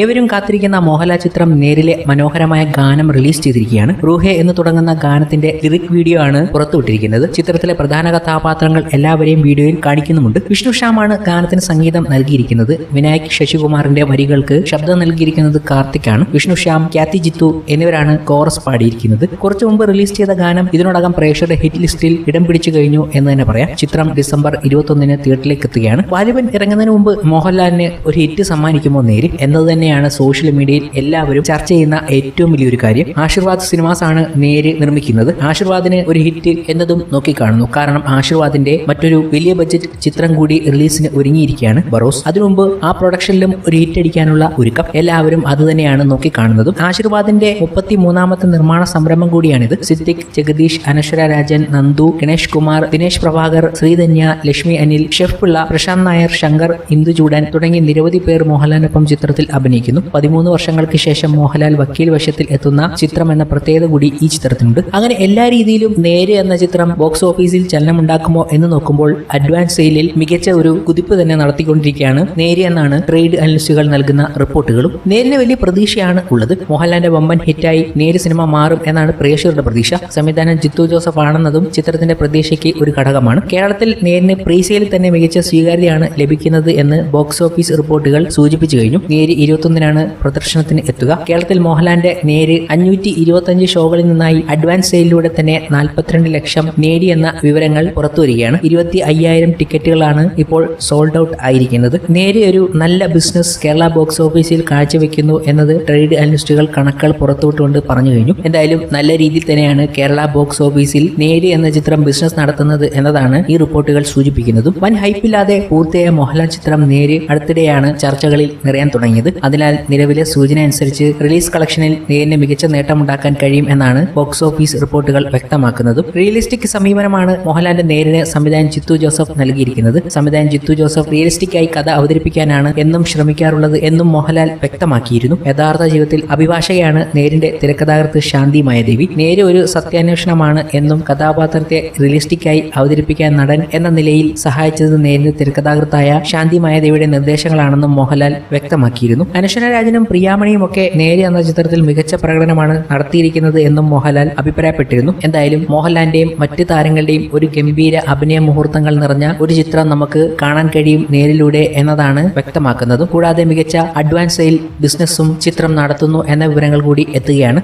ഏവരും കാത്തിരിക്കുന്ന മോഹൻലാൽ ചിത്രം നേരിലെ മനോഹരമായ ഗാനം റിലീസ് ചെയ്തിരിക്കുകയാണ്. റൂഹെ എന്ന് തുടങ്ങുന്ന ഗാനത്തിന്റെ ലിറിക് വീഡിയോ ആണ് പുറത്തുവിട്ടിരിക്കുന്നത്. ചിത്രത്തിലെ പ്രധാന കഥാപാത്രങ്ങൾ എല്ലാവരെയും വീഡിയോയിൽ കാണിക്കുന്നുമുണ്ട്. വിഷ്ണു ശ്യാമാണ് ഗാനത്തിന് സംഗീതം നൽകിയിരിക്കുന്നത്. വിനായക് ശശികുമാറിന്റെ വരികൾക്ക് ശബ്ദം നൽകിയിരിക്കുന്നത് കാർത്തിക്കാണ്. വിഷ്ണു ശ്യാം ക്യാത്തി ജിത്തു എന്നിവരാണ് കോറസ് പാടിയിരിക്കുന്നത്. കുറച്ചു മുമ്പ് റിലീസ് ചെയ്ത ഗാനം ഇതിനോടകം പ്രേക്ഷകരുടെ ഹിറ്റ് ലിസ്റ്റിൽ ഇടം പിടിച്ചു കഴിഞ്ഞു എന്ന് തന്നെ പറയാം. ചിത്രം ഡിസംബർ ഇരുപത്തൊന്നിന് തിയേറ്ററിലേക്ക് എത്തുകയാണ്. വാലിബൻ ഇറങ്ങുന്നതിന് മുമ്പ് മോഹൻലാലിന് ഒരു ഹിറ്റ് സമ്മാനിക്കുമോ നേരി എന്നത് തന്നെയാണ് സോഷ്യൽ മീഡിയയിൽ എല്ലാവരും ചർച്ച ചെയ്യുന്ന ഏറ്റവും വലിയൊരു കാര്യം. ആശീർവാദ് സിനിമാസ് ആണ് നേര് നിർമ്മിക്കുന്നത്. ആശീർവാദിന് ഒരു ഹിറ്റ് എന്നതും നോക്കിക്കാണുന്നു. കാരണം ആശീർവാദിന്റെ മറ്റൊരു വലിയ ബഡ്ജറ്റ് ചിത്രം കൂടി റിലീസിന് ഒരുങ്ങിയിരിക്കുകയാണ് ബറോസ്. അതിനുമുമ്പ് ആ പ്രൊഡക്ഷനിലും ഒരു ഹിറ്റ് അടിക്കാനുള്ള ഒരുക്കം എല്ലാവരും അത് തന്നെയാണ് നോക്കിക്കാണുന്നതും. ആശീർവാദിന്റെ മുപ്പത്തി മൂന്നാമത്തെ നിർമ്മാണ സംരംഭം കൂടിയാണിത്. സിദ്ദിഖ് ജഗദീഷ് അനശ്വര രാജൻ നന്ദു ഗണേഷ് കുമാർ ദിനേശ് പ്രഭാകർ ശ്രീധന്യ ലക്ഷ്മി അനിൽ ഷെഫ് പിള്ള പ്രശാന്ത് നായർ ശങ്കർ ഇന്ദുചൂടൻ തുടങ്ങി നിരവധി പേർ മോഹൻലാലിനൊപ്പം ചിത്രത്തിൽ അഭിനയിക്കുന്നു. പതിമൂന്ന് വർഷങ്ങൾക്ക് ശേഷം മോഹൻലാൽ വക്കീൽ വശത്തിൽ എത്തുന്ന ചിത്രം എന്ന പ്രത്യേകത കൂടി ഈ ചിത്രത്തിനുണ്ട്. അങ്ങനെ എല്ലാ രീതിയിലും നേരെ എന്ന ചിത്രം ബോക്സ് ഓഫീസിൽ ചലനമുണ്ടാക്കുമോ എന്ന് നോക്കുമ്പോൾ അഡ്വാൻസ് സെയിലിൽ മികച്ച ഒരു കുതിപ്പ് തന്നെ നടത്തിക്കൊണ്ടിരിക്കുകയാണ്. നേരെ എന്നാണ് ട്രേഡ് അനലിസ്റ്റുകൾ നൽകുന്ന റിപ്പോർട്ടുകളും. നേരിന് വലിയ പ്രതീക്ഷയാണ് ഉള്ളത്. മോഹൻലാലിന്റെ വമ്പൻ ഹിറ്റായി നേര് സിനിമ മാറും എന്നാണ് പ്രേക്ഷകരുടെ പ്രതീക്ഷ. സംവിധാനം ജിത്തു ജോസഫ് ആണെന്നതും ചിത്രത്തിന്റെ പ്രതീക്ഷയ്ക്ക് ഒരു ഘടകമാണ്. കേരളത്തിൽ നേരിന് പ്രീസെയിൽ തന്നെ മികച്ച സ്വീകാര്യതയാണ് ലഭിക്കുന്നത് എന്ന് ബോക്സ് ഓഫീസ് റിപ്പോർട്ടുകൾ സൂചിപ്പിച്ചു കഴിഞ്ഞു. നേര് ഇരുപത്തൊന്നിനാണ് പ്രദർശനത്തിന് എത്തുക. കേരളത്തിൽ മോഹൻലാലിന്റെ നേര് അഞ്ഞൂറ്റി ഇരുപത്തഞ്ച് ഷോകളിൽ നിന്നായി അഡ്വാൻസ് സെയിലിലൂടെ തന്നെ നാൽപ്പത്തിരണ്ട് ലക്ഷം നേടിയെന്ന വിവരങ്ങൾ പുറത്തുവരികയാണ് ഇരുപത്തി അയ്യായിരം ടിക്കറ്റുകളാണ് ഇപ്പോൾ സോൾഡ് ഔട്ട് ആയിരിക്കുന്നത്. നേരെ ഒരു നല്ല ബിസിനസ് കേരള ബോക്സ് ഓഫീസിൽ കാഴ്ചവെക്കുന്നു എന്നത് ട്രേഡ് അനലിസ്റ്റുകൾ കണക്കുകൾ പുറത്തുവിട്ടുകൊണ്ട് പറഞ്ഞു കഴിഞ്ഞു. എന്തായാലും നല്ല രീതിയിൽ തന്നെയാണ് കേരള ബോക്സ് ഓഫീസിൽ നേര് എന്ന ചിത്രം ബിസിനസ് നടത്തുന്നത് എന്നതാണ് ഈ റിപ്പോർട്ടുകൾ സൂചിപ്പിക്കുന്നതും. വൻ ഹൈപ്പില്ലാതെ പൂർത്തിയായ മോഹൻലാൽ ചിത്രം നേര് അടുത്തിടെയാണ് ചർച്ചകളിൽ നിറയാൻ തുടങ്ങിയത്. അതിനാൽ നിലവിലെ സൂചന അനുസരിച്ച് റിലീസ് കളക്ഷനിൽ നേരിന് മികച്ച നേട്ടമുണ്ടാക്കാൻ കഴിയും എന്നാണ് ബോക്സ് ഓഫീസ് റിപ്പോർട്ടുകൾ വ്യക്തമാക്കുന്നതും. റിയലിസ്റ്റിക് സമീപനമാണ് മോഹൻലാലിന്റെ നേരിന് സംവിധായകൻ ജിത്തു ജോസഫ് നൽകിയിരിക്കുന്നത്. സംവിധായകൻ ജിത്തു ജോസഫ് റിയലിസ്റ്റിക് ആയി കഥ അവതരിപ്പിക്കാനാണ് എന്നും ശ്രമിക്കാറുള്ളത് എന്നും മോഹൻലാൽ വ്യക്തമാക്കിയിരുന്നു. യഥാർത്ഥ ജീവിതത്തിൽ അഭിഭാഷകയാണ് നേരിന്റെ തിരക്കഥാകൃത്ത് ശാന്തി മായദേവി. നേര് ഒരു സത്യാന്വേഷണമാണ് എന്നും കഥാപാത്രത്തെ റിയലിസ്റ്റിക് ആയി അവതരിപ്പിക്കാൻ നടൻ എന്ന നിലയിൽ സഹായിച്ചത് നേരിന്റെ തിരക്കഥാകൃത്തായ ശാന്തി മായദേവിയുടെ നിർദ്ദേശങ്ങളാണെന്നും മോഹൻലാൽ വ്യക്തമാക്കിയിരുന്നു. അനശ്വര രാജനും പ്രിയാമണിയും ഒക്കെ നേരെ എന്ന ചിത്രത്തിൽ മികച്ച പ്രകടനമാണ് നടത്തിയിരിക്കുന്നത് എന്നും മോഹൻലാൽ അഭിപ്രായപ്പെട്ടിരുന്നു. എന്തായാലും മോഹൻലാലിന്റെയും മറ്റ് താരങ്ങളുടെയും ഒരു ഗംഭീര അഭിനയ മുഹൂർത്തങ്ങൾ നിറഞ്ഞ ഒരു ചിത്രം നമുക്ക് കാണാൻ കഴിയും നേരിലൂടെ എന്നതാണ് വ്യക്തമാക്കുന്നതും. കൂടാതെ മികച്ച അഡ്വാൻസ് സെയിൽ ബിസിനസ്സും ചിത്രം നടത്തുന്നു എന്ന വിവരങ്ങൾ കൂടി എത്തുകയാണ്.